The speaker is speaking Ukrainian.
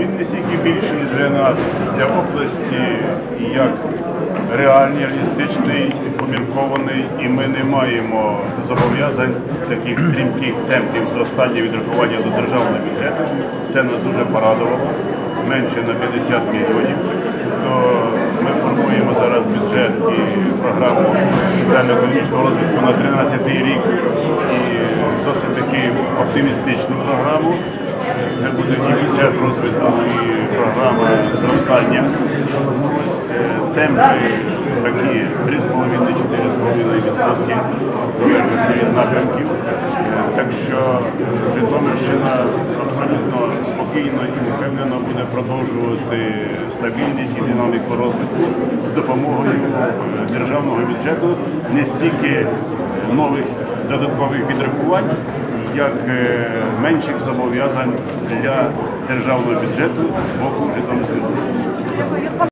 Він не стільки більший для нас, для області, як реальний, реалістичний, поміркований, і ми не маємо зобов'язань таких стрімких темпів зростання відрахування до державного бюджету. Це нас дуже порадувало. Менше на 50 мільйонів. То ми формуємо зараз бюджет і програму соціально-економічного розвитку на 13 рік і досить таки оптимістичну програму. Це буде і бюджет розвитку, і програма зростання. Е, темпи такі 3,5-4,5% залежності від напрямків. Е, Так що Житомирщина абсолютно спокійно і впевнено буде продовжувати стабільність і динаміку розвитку з допомогою е, державного бюджету не стільки нових додаткових підрахувань, як е, менших зобов'язань для державного бюджету з боку Житомирської області.